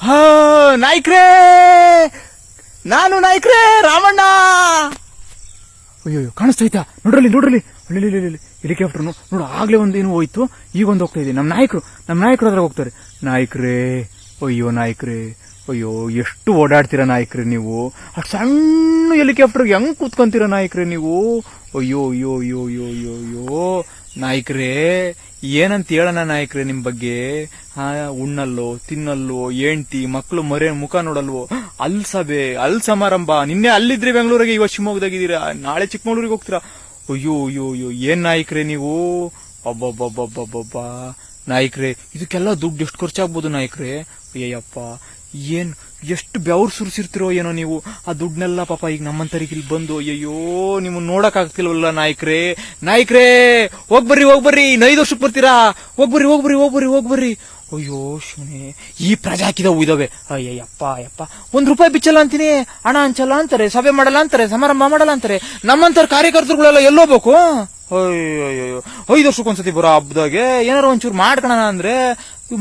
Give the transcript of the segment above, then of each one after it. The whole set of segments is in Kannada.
ಹಾ, ನಾಯ್ಕ್ರೇ! ನಾನು ನಾಯ್ಕ್ರೇ, ರಾಮಣ್ಣ! ಅಯ್ಯೋ ಕಾಣಿಸ್ತೈತಾ ನೋಡ್ರಲ್ಲಿ ನೋಡ್ರಲ್ಲಿ. ಹೆಲಿಕಾಪ್ಟರ್ ನೋಡು, ಆಗ್ಲೇ ಏನು ಹೋಯ್ತು. ಈಗ ಒಂದು ಹೋಗ್ತಾ ಇದೆ. ನಮ್ಮ ನಾಯಕರು ನಮ್ಮ ನಾಯಕರು ಅದ್ರಾಗ ಹೋಗ್ತಾರೆ. ನಾಯಕರೇ, ಅಯ್ಯೋ ನಾಯಕರೇ. ಅಯ್ಯೋ, ಎಷ್ಟು ಓಡಾಡ್ತೀರಾ ನಾಯಕ್ರೆ ನೀವು? ಅಷ್ಟು ಸಣ್ಣ ಹೆಲಿಕಾಪ್ಟರ್ ಹೆಂಗ್ ಕೂತ್ಕೊಂತೀರಾ ನಾಯಕ್ರೆ ನೀವು? ಅಯ್ಯೋ ಅಯ್ಯೋ ಅಯ್ಯೋ ಅಯ್ಯೋ ಅಯ್ಯೋ. ನಾಯಕರೇ ಏನಂತ ಹೇಳೋಣ ನಾಯಕ್ರೆ ನಿಮ್ ಬಗ್ಗೆ? ಉಣ್ಣಲ್ಲೋ, ತಿನ್ನಲ್ಲೋ ಏಂಟಿ ಮಕ್ಕಳು ಮರೆ ಮುಖ ನೋಡಲ್ವೋ? ಅಲ್ ಸಭೆ ಅಲ್ ಸಮಾರಂಭ ನಿನ್ನೆ ಅಲ್ಲಿದ್ರಿ ಬೆಂಗಳೂರಿಗೆ ಇವತ್ತು ಶಿವಮೊಗ್ಗದಾಗಿದ್ದೀರಾ? ನಾಳೆ ಚಿಕ್ಕಮಗಳೂರಿಗೆ ಹೋಗ್ತೀರಾ? ಅಯ್ಯೋ ಅಯ್ಯೋ ಅಯ್ಯೋ, ಏನ್ ನಾಯಕ್ರೆ ನೀವು? ಅಬ್ಬಬ್ಬಬ್ಬಬ್ಬಬ್ಬ ನಾಯಕ್ರೆ, ಇದಕ್ಕೆಲ್ಲ ದುಡ್ಡು ಎಷ್ಟು ಖರ್ಚಾಗ್ಬೋದು ನಾಯಕ್ರೆ? ಅಯ್ಯಪ್ಪ ಏನ್, ಎಷ್ಟು ಬೆವ್ರು ಸುರಿಸಿರ್ತಿರೋ ಏನೋ ನೀವು. ಆ ದುಡ್ಡನ್ನೆಲ್ಲ ಪಾಪ ಈಗ ನಮ್ಮಂತರಿಗೆ ಇಲ್ಲಿ ಬಂದು, ಅಯ್ಯಯ್ಯೋ ನಿಮ್ಮನ್ನ ನೋಡಕ್ ಆಗ್ತಿಲ್ವಲ್ಲ ನಾಯಕ್ರೇ. ನಾಯಕರೇ, ಹೋಗ್ಬರ್ರಿ ಹೋಗ್ಬರ್ರಿ ಐದು ವರ್ಷಕ್ಕೆ ಬರ್ತೀರಾ? ಹೋಗ್ಬರ್ರಿ ಹೋಗ್ಬರ್ರಿ ಹೋಗ್ಬರ್ರಿ ಹೋಗ್ಬರ್ರಿ. ಅಯ್ಯೋ, ಶಿವನೇ, ಈ ಪ್ರಜಾಕಿದವು ಇದಾವೆ ಅಯ್ಯಯ್ಯಪ್ಪ, ಅಯ್ಯಪ್ಪ. ಒಂದ್ ರೂಪಾಯಿ ಬಿಚ್ಚಲ್ಲ ಅಂತೀನಿ. ಹಣ ಹಂಚಲ್ಲ ಅಂತಾರೆ, ಸಭೆ ಮಾಡಲ್ಲ ಅಂತಾರೆ, ಸಮಾರಂಭ ಮಾಡಲ್ಲ ಅಂತಾರೆ. ನಮ್ಮಂತರ ಕಾರ್ಯಕರ್ತರುಗಳೆಲ್ಲ ಎಲ್ಲೋಗ್ಬೇಕು? ಅಯ್ಯೋ ಐದು ವರ್ಷಕ್ಕೊಂದ್ಸತಿ ಬರೋ ಹಬ್ಬದಾಗೆ ಏನಾರು ಒಂಚೂರು ಮಾಡ್ಕೊಳಣ ಅಂದ್ರೆ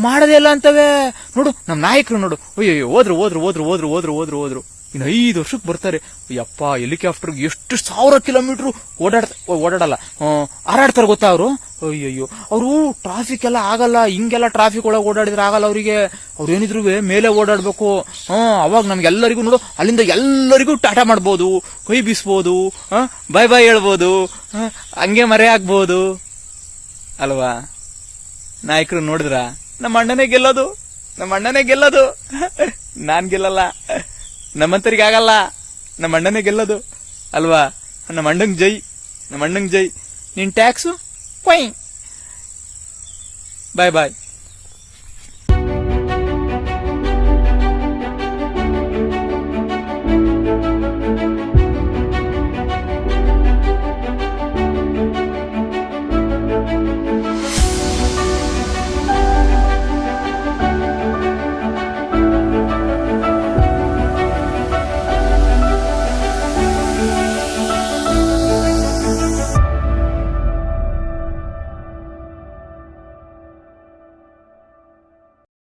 ಮಾಡೋದೇ ಇಲ್ಲ ಅಂತವೆ. ನೋಡು, ನಮ್ ನಾಯಕರು ನೋಡು. ಅಯ್ಯೋ ಹೋದ್ರು ಹೋದ್ರು ಹೋದ್ರು ಹೋದ್ರು ಹೋದ್ರು ಹೋದ್ರು ಹೋದ್ರು. ಇನ್ನು ಐದು ವರ್ಷಕ್ಕೆ ಬರ್ತಾರೆ. ಯಪ್ಪ ಹೆಲಿಕಾಪ್ಟರ್ ಎಷ್ಟು ಸಾವಿರ ಕಿಲೋಮೀಟರ್ ಓಡಾಡ್ತ ಓಡಾಡಲ್ಲ. ಹಾರಾಡ್ತಾರೆ ಗೊತ್ತಾ ಅವರು? ಅಯ್ಯಯ್ಯೋ. ಅವರು ಟ್ರಾಫಿಕ್ ಎಲ್ಲ ಆಗಲ್ಲ, ಹಿಂಗೆಲ್ಲ ಟ್ರಾಫಿಕ್ ಒಳಗೆ ಓಡಾಡಿದ್ರೆ ಆಗಲ್ಲ ಅವರಿಗೆ. ಅವ್ರು ಏನಿದ್ರು ಮೇಲೆ ಓಡಾಡಬೇಕು. ಹಾಂ, ಅವಾಗ ನಮ್ಗೆಲ್ಲರಿಗೂ ನೋಡು, ಅಲ್ಲಿಂದ ಎಲ್ಲರಿಗೂ ಟಾಟಾ ಮಾಡ್ಬೋದು. ಕೈ ಬೀಸ್ಬೋದು ಬಾಯ್ ಬಾಯ್ ಹೇಳ್ಬೋದು ಹಂಗೆ ಮರೆ ಆಗ್ಬೋದು ಅಲ್ವಾ? ನಾಯಕರು ನೋಡಿದ್ರ? ನಮ್ಮ ಅಣ್ಣನೇ ಗೆಲ್ಲೋದು, ನಮ್ಮ ಅಣ್ಣನೇ ಗೆಲ್ಲೋದು. ನಾನು ಗೆಲ್ಲಲ್ಲ. ನಮ್ಮಂತರಿಗೆ ಆಗಲ್ಲ. ನಮ್ಮ ಅಣ್ಣನೇ ಗೆಲ್ಲೋದು. ಅಲ್ವಾ? ನಮ್ಮ ಅಣ್ಣಂಗೆ ಜೈ, ನಮ್ಮ ಅಣ್ಣಂಗೆ ಜೈ. ನಿನ್ ಟ್ಯಾಕ್ಸು ಕೊಯ್ ಬಾಯ್ ಬಾಯ್